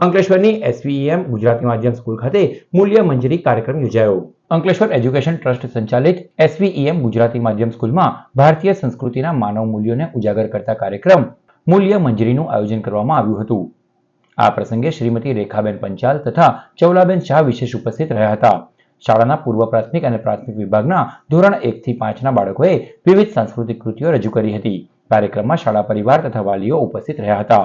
અંકલેશ્વરની SVM Gujarati માધ્યમ school ખાતે મૂલ્ય મંજરી કાર્યક્રમ યોજાયો. અંકલેશ્વર એજ્યુકેશન ટ્રસ્ટ સંચાલિત એસવીએમ ગુજરાતી માધ્યમ સ્કૂલમાં ભારતીય સંસ્કૃતિના માનવ મૂલ્યોને ઉજાગર કરતા કાર્યક્રમ મૂલ્ય મંજરીનું આયોજન કરવામાં આવ્યું હતું. આ પ્રસંગે શ્રીમતી રેખાબેન પંચાલ તથા ચૌલાબેન શાહ વિશેષ ઉપસ્થિત રહ્યા હતા. શાળાના પૂર્વ પ્રાથમિક અને પ્રાથમિક વિભાગના ધોરણ એક થી પાંચના બાળકોએ વિવિધ સાંસ્કૃતિક કૃતિઓ રજૂ કરી હતી. કાર્યક્રમમાં શાળા પરિવાર તથા વાલીઓ ઉપસ્થિત રહ્યા હતા.